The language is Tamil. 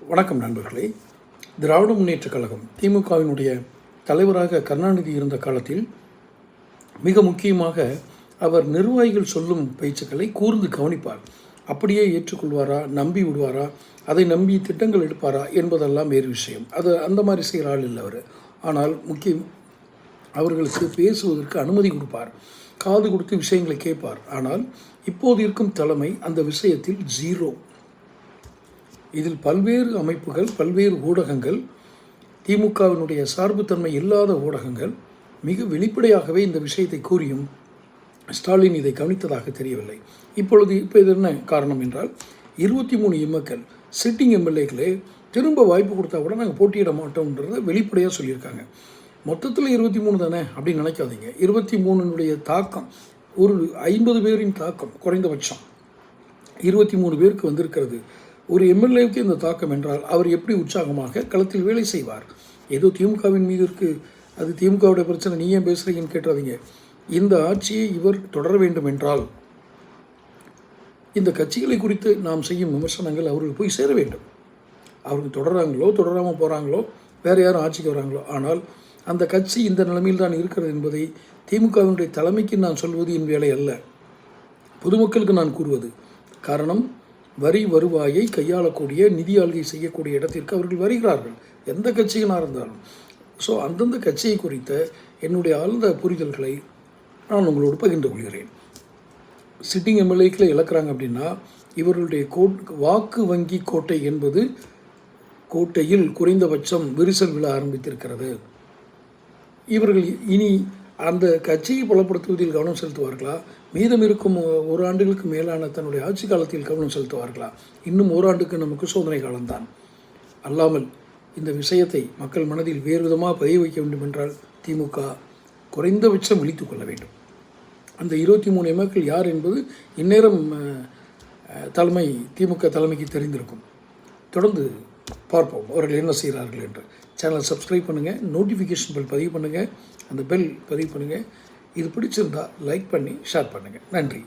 வணக்கம் நண்பர்களே. திராவிட முன்னேற்றக் கழகம் திமுகவினுடைய தலைவராக கருணாநிதி இருந்த காலத்தில் மிக முக்கியமாக அவர் நிர்வாகிகள் சொல்லும் பேச்சுக்களை கூர்ந்து கவனிப்பார். அப்படியே ஏற்றுக்கொள்வாரா நம்பி விடுவாரா அதை நம்பி திட்டங்கள் எடுப்பாரா என்பதெல்லாம் வேறு விஷயம். அது அந்த மாதிரி செய்கிற ஆள் இல்லை அவர். ஆனால் முக்கியம் அவர்களுக்கு பேசுவதற்கு அனுமதி கொடுப்பார். காது கொடுத்து விஷயங்களை கேட்பார். ஆனால் இப்போது இருக்கும் தலைமை அந்த விஷயத்தில் ஜீரோ. இதில் பல்வேறு அமைப்புகள் பல்வேறு ஊடகங்கள் திமுகவினுடைய சார்புத்தன்மை இல்லாத ஊடகங்கள் மிக வெளிப்படையாகவே இந்த விஷயத்தை கூறியும் ஸ்டாலின் இதை கவனித்ததாக தெரியவில்லை. இப்பொழுது இப்போ இது என்ன காரணம் என்றால் இருபத்தி மூணு எம்எல்கள் சிட்டிங் எம்எல்ஏக்களே திரும்ப வாய்ப்பு கொடுத்தா கூட நாங்கள் போட்டியிட மாட்டோம்ன்றத வெளிப்படையாக சொல்லியிருக்காங்க. மொத்தத்தில் இருபத்தி மூணு தானே அப்படின்னு நினைக்காதீங்க. இருபத்தி மூணுனுடைய தாக்கம் ஒரு ஐம்பது பேரின் தாக்கம் குறைந்தபட்சம். இருபத்தி மூணு பேருக்கு வந்திருக்கிறது. ஒரு எம்எல்ஏவுக்கு இந்த தாக்கம் என்றால் அவர் எப்படி உற்சாகமாக களத்தில் வேலை செய்வார்? ஏதோ திமுகவின் மீது இருக்கு. அது திமுகவுடைய பிரச்சனை. நீ ஏன் பேசுகிறீங்கன்னு கேட்டாதீங்க இந்த ஆட்சியை இவர் தொடர வேண்டும் என்றால் இந்த கட்சிகளை குறித்து நாம் செய்யும் விமர்சனங்கள் அவர்கள் போய் சேர வேண்டும். அவங்க தொடர்றாங்களோ தொடராமல் போகிறாங்களோ வேறு யாரும் ஆட்சிக்கு வராங்களோ. ஆனால் அந்த கட்சி இந்த நிலைமையில் தான் இருக்கிறது என்பதை திமுகவினுடைய தலைமைக்கு நான் சொல்வது என் வேலை அல்ல. பொதுமக்களுக்கு நான் கூறுவது காரணம் வரி வருவாயை கையாளக்கூடிய நிதி ஆள்கை செய்யக்கூடிய இடத்திற்கு அவர்கள் வருகிறார்கள். எந்த கட்சியினாக இருந்தாலும். ஸோ அந்தந்த கட்சியை குறித்த என்னுடைய ஆழ்ந்த புரிதல்களை நான் உங்களோடு பகிர்ந்து கொள்கிறேன். சிட்டிங் எம்எல்ஏக்களை இழக்கிறாங்க அப்படின்னா இவர்களுடைய கோட் வாக்கு வங்கி கோட்டை என்பது கோட்டையில் குறைந்தபட்சம் விரிசல் விழ ஆரம்பித்திருக்கிறது. இவர்கள் இனி அந்த கட்சியை பலப்படுத்துவதில் கவனம் செலுத்துவார்களா? மீதம் இருக்கும் ஒரு ஆண்டுகளுக்கு மேலான தன்னுடைய ஆட்சி காலத்தில் கவனம் செலுத்துவார்களா? இன்னும் ஓராண்டுக்கு நமக்கு சோதனை காலம்தான். அல்லாமல் இந்த விஷயத்தை மக்கள் மனதில் வேறு விதமாக பதிய வைக்க வேண்டும் என்றால் திமுக குறைந்தபட்சம் விழித்து கொள்ள வேண்டும். அந்த இருபத்தி மூணு எம்எக்கள் யார் என்பது இந்நேரம் தலைமை திமுக தலைமைக்கு தெரிந்திருக்கும். தொடர்ந்து பார்ப்போம். அவர்கள் என்ன செய்கிறார்கள் என்று. சேனலை சப்ஸ்கிரைப் பண்ணுங்கள் நோட்டிஃபிகேஷன் பெல் பதிவு பண்ணுங்கள் அந்த பெல் பதிவு பண்ணுங்கள் இது பிடிச்சிருந்தா லைக் பண்ணி ஷேர் பண்ணுங்கள் நன்றி.